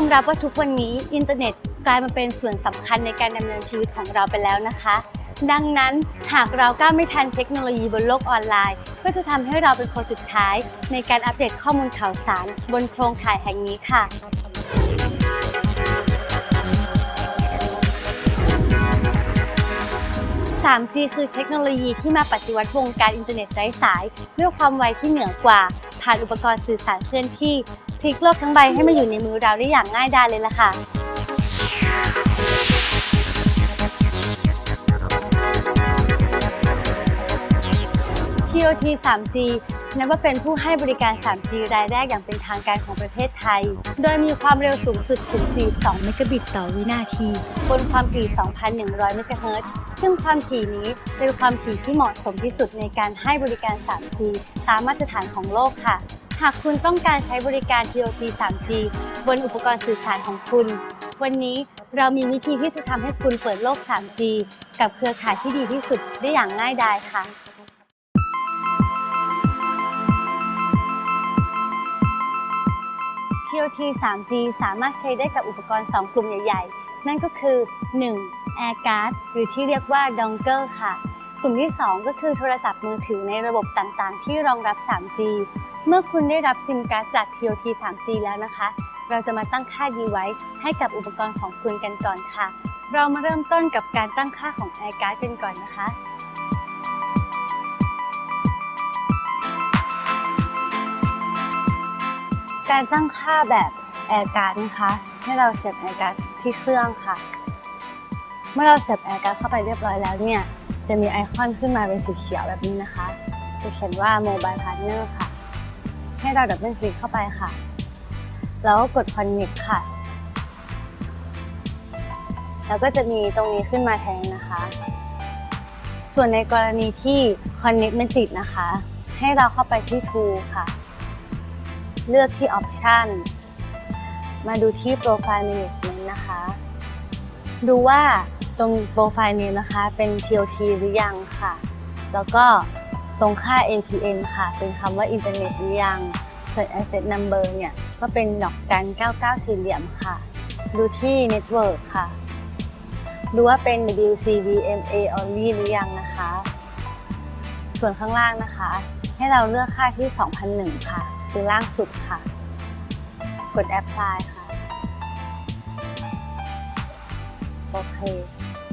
องยอมรับว่าทุกวันนี้อินเทอร์เน็ตกลายมาเป็นส่วนสำคัญในการดำเนินชีวิตของเราไปแล้วนะคะ ดังนั้นหากเราก้าวไม่ทันเทคโนโลยีบนโลกออนไลน์ ก็จะทำให้เราเป็นคนสุดท้าย ในการอัปเดตข้อมูลข่าวสาร บนโครงข่ายแห่งนี้ค่ะ 3G คือเทคโนโลยีที่มาปฏิวัติวงการอินเทอร์เน็ตไร้สาย ด้วยความไวที่เหนือกว่า ผ่านอุปกรณ์สื่อสารเคลื่อนที่ พลิกโลกทั้งใบให้มาอยู่ในมือเราได้อย่างง่ายดายเลยล่ะค่ะ TOT 3G นับว่าเป็นผู้ให้บริการ 3G รายแรกอย่างเป็นทางการของประเทศไทย โดยมีความเร็วสูงสุดถึง 42 เมกะบิตต่อวินาที บนความถี่ 2,100 เมกะเฮิรตซ์ ซึ่งความถี่นี้เป็นความถี่ที่เหมาะสมที่สุดในการให้บริการ 3G ตามมาตรฐานของโลกค่ะ หากคุณต้องการใช้บริการ TOT 3G บนอุปกรณ์สื่อสารของคุณ วันนี้เรามีวิธีที่จะทำให้คุณเปิดโลก 3G กับเครือข่ายที่ดีที่สุดได้อย่างง่ายดายค่ะ TOT 3G สามารถใช้ได้กับอุปกรณ์ 2 กลุ่มใหญ่ ๆ นั่นก็คือ 1. Air Card หรือที่เรียกว่า Dongle ค่ะ กลุ่มที่ 2 ก็คือโทรศัพท์มือถือในระบบต่างๆ ที่รองรับ 3G เมื่อคุณได้รับซิมการ์ดจาก TOT 3G แล้วนะคะ เราจะมาตั้งค่า device ให้กับอุปกรณ์ของคุณกันก่อนค่ะ เรามาเริ่มต้นกับการตั้งค่าของ Air Card กันก่อนนะคะการตั้งค่าแบบแอร์การ์ดนะคะ ให้เราเสียบแอร์การ์ดที่เครื่องค่ะ เมื่อเราเสียบแอร์การ์ดเข้าไปเรียบร้อยแล้วเนี่ย จะมีไอคอนขึ้นมาเป็นสีเขียวแบบนี้นะคะ จะเขียนว่า Mobile Partner ค่ะ ให้เราดับเบิลคลิกเข้าไปค่ะ แล้วก็กด Connect ค่ะ แล้วก็จะมีตรงนี้ขึ้นมาแทนนะคะ ส่วนในกรณีที่ Connect ไม่ติดนะคะ ให้เราเข้าไปที่ Tool ค่ะ เลือกที่ Option มาดูที่ Profile Management นะคะ ดูว่าตรง Profile Name นะคะ เป็น TOT หรือยังค่ะ แล้วก็ ตรงค่า APN ค่ะ เป็นคำว่า Internet หรือยัง ส่วน Asset Number เนี่ยก็เป็นดอกจัน 99 สี่เหลี่ยมค่ะ ดูที่ Network ค่ะ ดูว่าเป็น WCVMA only หรือยังนะคะ ส่วนข้างล่างนะคะ ให้เราเลือกค่าที่ 2001 ค่ะ คือล่างสุดค่ะ กด apply ค่ะ โอเค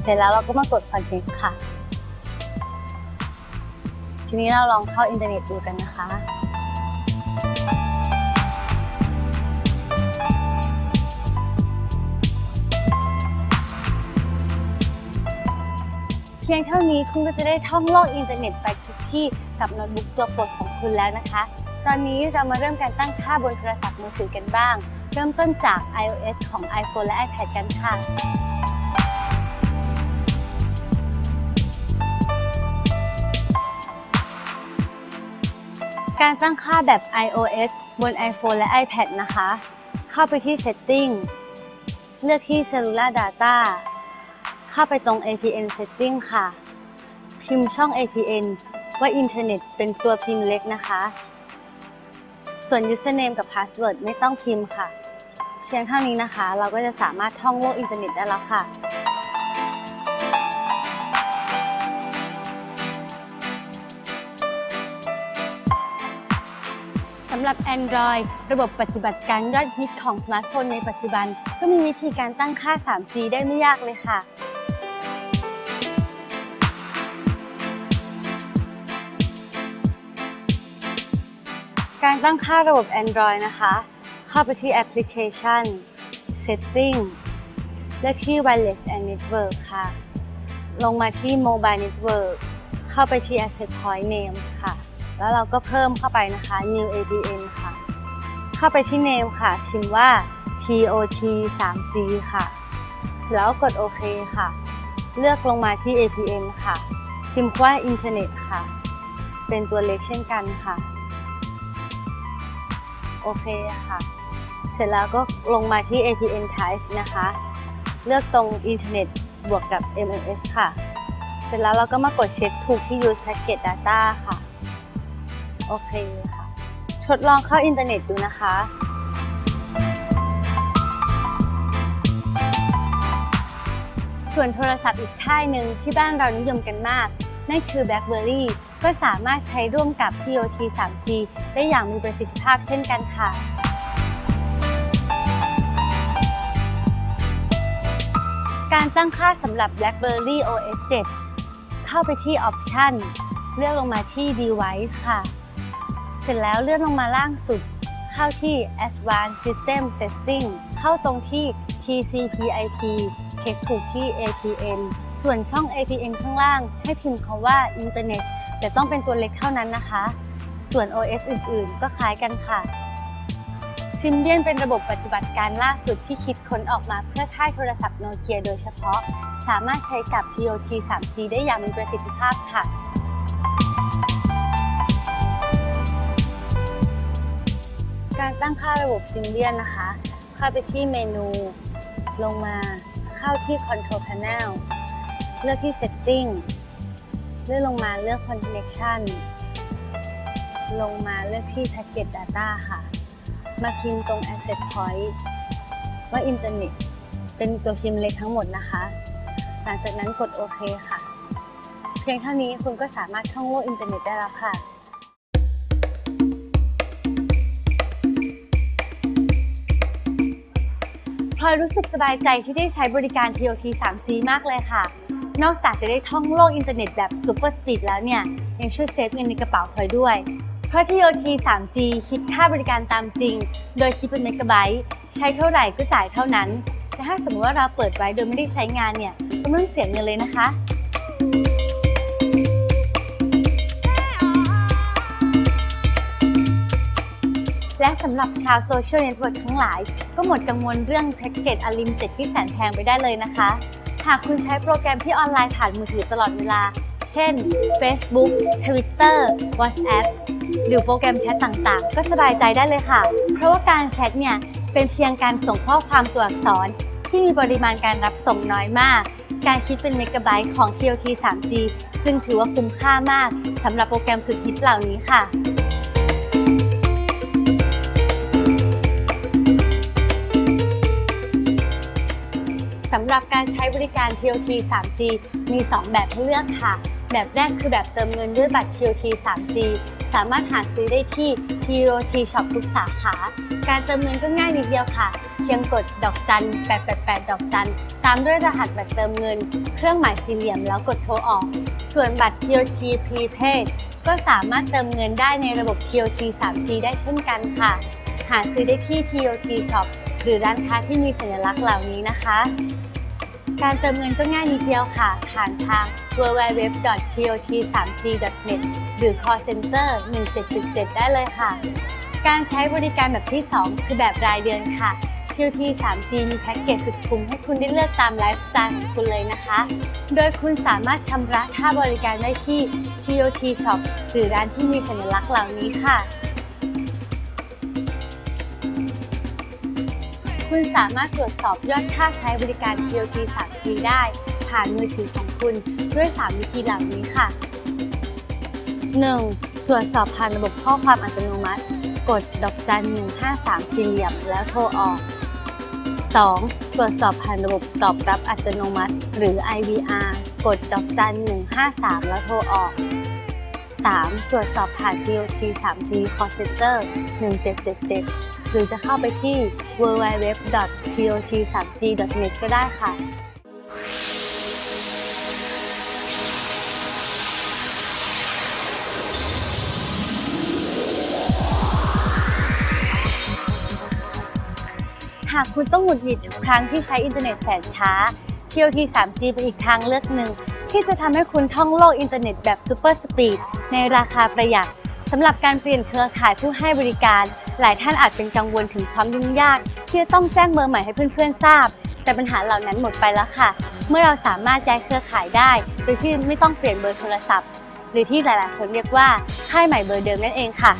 เสร็จแล้วเราก็มากด connect ค่ะ ทีนี้เราลองเข้าอินเทอร์เน็ตดูกันนะคะเพียงเท่านี้คุณก็จะได้ท่องโลกอินเทอร์เน็ตไปทุกที่กับโน้ตบุ๊กตัวโปรดของคุณแล้วนะคะ ตอนนี้เรามาเริ่มการตั้งค่าบนโทรศัพท์มือถือกันบ้าง เริ่มต้นจาก iOS ของ iPhone และ iPad กันค่ะ การตั้งค่าแบบ iOS บน iPhone และ iPad นะคะ เข้าไปที่ Setting เลือกที่ Cellular Data เข้าไปตรง APN Setting ค่ะ พิมพ์ช่อง APN ว่าอินเทอร์เน็ตเป็นตัวพิมพ์เล็กนะคะ ส่วน username กับ password ไม่ต้องพิมพ์ค่ะ เพียงเท่านี้นะคะ เราก็จะสามารถท่องโลกอินเทอร์เน็ตได้แล้วค่ะำหรับ Android ระบบปฏิบัติการยอดฮิตของสมาร์ทโฟนในปัจจุบัน ก็มีวิธีการตั้งค่า 3G ได้ไม่ยากเลยค่ะ การตั้งค่าระบบ Android นะคะ เข้าไปที่แอปพลิเคชัน Setting เลือกที่ Wireless and Network ค่ะ ลงมาที่ Mobile Network เข้าไปที่ Access Point Names ค่ะ แล้วเราก็เพิ่มเข้าไปนะคะ New APN ค่ะ เข้าไปที่ Name ค่ะ พิมพ์ว่า TOT 3G ค่ะ แล้วกดโอเคค่ะ เลือกลงมาที่ APN ค่ะ พิมพ์ว่า Internet ค่ะ เป็นตัวเล็กเช่นกันค่ะ โอเคค่ะ เสร็จแล้วก็ลงมาที่ APN Type นะคะ เลือกตรง Internet บวกกับ MMS ค่ะ เสร็จแล้วเราก็มากดเช็คถูกที่ Use Packet Data ค่ะ โอเคค่ะ ทดลองเข้าอินเทอร์เน็ตดูนะคะ ส่วนโทรศัพท์อีกท่ายหนึ่งที่บ้านเรานิยมกันมาก นั่นคือ BlackBerry ก็สามารถใช้ร่วมกับ TOT 3G ได้อย่างมีประสิทธิภาพเช่นกันค่ะการตั้งค่าสำหรับ BlackBerry OS 7 เข้าไปที่ Option เลือกลงมาที่ Device ค่ะ ร็จแล้วเลื่อนลงมาล่างสุด เข้าที่ Advanced System Setting เข้าตรงที่ TCP/IP เช็คถูกที่ APN ส่วนช่อง APN ข้างล่างให้พิมพ์คำว่าอินเทอร์เน็ตแต่ต้องเป็นตัวเล็กเท่านั้นนะคะ ส่วน OS อื่นๆ ก็คล้ายกันค่ะซิมเดียนเป็นระบบปฏิบัติการล่าสุดที่คิดค้นออกมาเพื่อค่ายโทรศัพท์โนเกียโดยเฉพาะ สามารถใช้กับ TOT 3G ได้อย่างมีประสิทธิภาพค่ะ การตั้งค่าระบบซิมเดียนนะคะ เข้าไปที่เมนู ลงมาเข้าที่ Control Panel เลือกที่ Setting เลื่อนลงมาเลือก Connection ลงมาเลือกที่ Packet Data ค่ะ มาพิมพ์ตรง Access Point ว่าอินเทอร์เน็ตเป็นตัวพิมพ์เล็กทั้งหมดนะคะ หลังจากนั้นกดโอเคค่ะ เพียงเท่านี้คุณก็สามารถท่องโลกอินเทอร์เน็ตได้แล้วค่ะ พลอยรู้สึกสบายใจที่ได้ใช้บริการ TOT 3G มากเลยค่ะ นอกจากจะได้ท่องโลกอินเทอร์เน็ตแบบซูเปอร์สปีดแล้วเนี่ย ยังช่วยเซฟเงินในกระเป๋าพลอยด้วย เพราะ TOT 3G คิดค่าบริการตามจริง โดยคิดเป็นเมกะไบต์ใช้เท่าไหร่ก็จ่ายเท่านั้น แต่ถ้าสมมติว่าเราเปิดไว้โดยไม่ได้ใช้งานเนี่ยก็ไม่ต้องเสียเงินเลยนะคะ และสำหรับชาวโซเชียลเน็ตเวิร์กทั้งหลาย ก็หมดกังวลเรื่องแพ็กเกจอลิมิเต็ดที่แสนแพงไปได้เลยนะคะ หากคุณใช้โปรแกรมที่ออนไลน์ผ่านมือถือตลอดเวลา เช่น Facebook Twitter WhatsApp หรือโปรแกรมแชทต่างๆ ก็สบายใจได้เลยค่ะ เพราะว่าการแชทเนี่ย เป็นเพียงการส่งข้อความตัวอักษร ที่มีปริมาณการรับส่งน้อยมาก การคิดเป็นเมกะไบต์ของ TOT 3G ซึ่งถือว่าคุ้มค่ามากสำหรับโปรแกรมสุดฮิตเหล่านี้ค่ะ รับการใช้บริการ TOT 3G มี 2 แบบให้เลือกค่ะ แบบแรกคือแบบเติมเงินด้วยบัตร TOT 3G สามารถหาซื้อได้ที่ TOT Shop ทุกสาขา การเติมเงินก็ง่ายนิดเดียวค่ะ เพียงกดดอกจัน888 ดอกจัน ตามด้วยรหัสบัตรเติมเงิน เครื่องหมายสี่เหลี่ยมแล้วกดโทรออก ส่วนบัตร TOT Prepaid ก็สามารถเติมเงินได้ในระบบ TOT 3G ได้เช่นกันค่ะ หาซื้อได้ที่ TOT Shop หรือร้านค้าที่มีสัญลักษณ์เหล่านี้นะคะ การเติมเงินก็ง่ายนิดเดียวค่ะ ผ่านทาง www.tot3g.net หรือ call center 1777 ได้เลยค่ะ การใช้บริการแบบที่ 2 คือแบบรายเดือนค่ะ TOT 3G มีแพ็กเกจสุดคุ้มให้คุณได้เลือกตามไลฟ์สไตล์ของคุณเลยนะคะ โดยคุณสามารถชำระค่าบริการได้ที่ TOT Shop หรือร้านที่มีสัญลักษณ์เหล่านี้ค่ะ คุณสามารถตรวจสอบยอดค่าใช้บริการ TOT 3G ได้ ผ่านมือถือของคุณด้วย 3 วิธีเหล่านี้ค่ะ 1. ตรวจสอบผ่านระบบข้อความอัตโนมัติ กดดอกจัน153สี่เหลี่ยมแล้วโทรออก 2. ตรวจสอบผ่านระบบตอบรับอัตโนมัติ หรือ IVR กดดอกจัน153 แล้วโทรออก 3. ตรวจสอบผ่าน TOT 3G Call Center 1777 หรือจะเข้าไปที่ www.tot3g.net ก็ได้ค่ะหากคุณต้องหงุดหงิดทุกครั้งที่ใช้อินเทอร์เน็ตแสนช้า TOT 3G เป็นอีกทางเลือกหนึ่ง ที่จะทำให้คุณท่องโลกอินเทอร์เน็ตแบบซูเปอร์สปีดในราคาประหยัดสำหรับการเปลี่ยนเครือข่ายผู้ให้บริการ หลายท่านอาจเป็นกังวลถึงความยุ่งยาก ที่จะต้องแจ้งเบอร์ใหม่ให้เพื่อนๆทราบ แต่ปัญหาเหล่านั้นหมดไปแล้วค่ะ เมื่อเราสามารถย้ายเครือข่ายได้ โดยที่ไม่ต้องเปลี่ยนเบอร์โทรศัพท์ หรือที่หลายๆคนเรียกว่าค่ายใหม่เบอร์เดิมนั่นเองค่ะ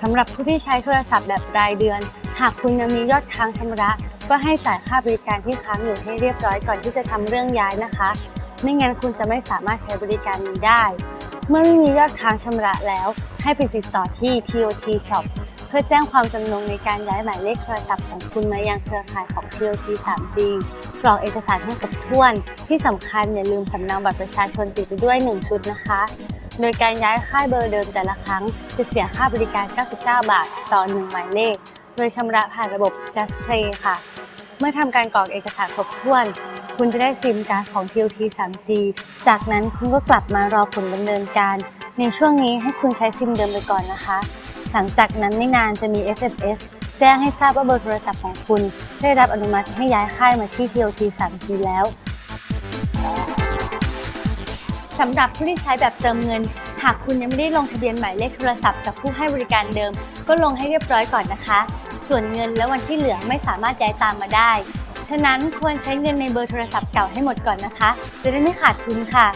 สำหรับผู้ที่ใช้โทรศัพท์แบบรายเดือน หากคุณยังมียอดค้างชำระ ก็ให้จ่ายค่าบริการที่ค้างอยู่ให้เรียบร้อยก่อนที่จะทำเรื่องย้ายนะคะ ไม่งั้นคุณจะไม่สามารถใช้บริการนี้ได้ เมื่อไม่มียอดค้างชำระแล้ว ให้ไปติดต่อที่ TOT Shop เพื่อแจ้งความจำนงในการย้ายหมายเลขโทรศัพท์ของคุณมายังเครือข่ายของ TOT 3G กรอกเอกสารให้ครบถ้วน ที่สำคัญอย่าลืมสำเนาบัตรประชาชนติดไปด้วย 1 ชุดนะคะ โดยการย้ายค่ายเบอร์เดิมแต่ละครั้งจะเสียค่าบริการ 99 บาท ต่อ 1 หมายเลข โดยชำระผ่านระบบ Just Play ค่ะ เมื่อทำการกรอกเอกสารครบถ้วน คุณจะได้ซิมการ์ดของ TOT 3G จากนั้นคุณก็กลับมารอผลดำเนินการ ในช่วงนี้ให้คุณใช้ซิมเดิมไปก่อนนะคะ หลังจากนั้นไม่นานจะมี SMS แจ้งให้ทราบว่าเบอร์โทรศัพท์ของคุณ ได้รับอนุมัติให้ย้ายค่ายมาที่ TOT 3G แล้วสำหรับผู้ที่ใช้แบบเติมเงิน หากคุณยังไม่ได้ลงทะเบียนหมายเลขโทรศัพท์กับผู้ให้บริการเดิม ก็ลงให้เรียบร้อยก่อนนะคะ ส่วนเงินและวันที่เหลือไม่สามารถย้ายตามมาได้ะนั้นควรใช้เงินในเบอร์โทรศัพท์เก่าให้หมดก่อนนะคะ จะได้ไม่ขาดทุนค่ะ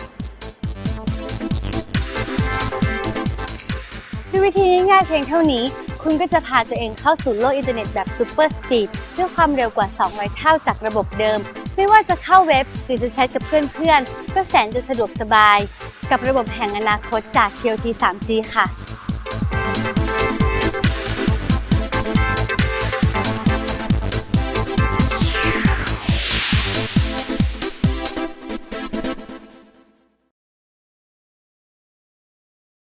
ด้วยวิธีง่ายๆเพียงเท่านี้ คุณก็จะพาตัวเองเข้าสู่โลกอินเทอร์เน็ตแบบซูเปอร์สปีดด้วยความเร็วกว่า 200 เท่าจากระบบเดิม ไม่ว่าจะเข้าเว็บหรือจะใช้กับเพื่อนๆก็แสนจะสะดวกสบาย กับระบบแห่งอนาคตจาก TOT 3G ค่ะ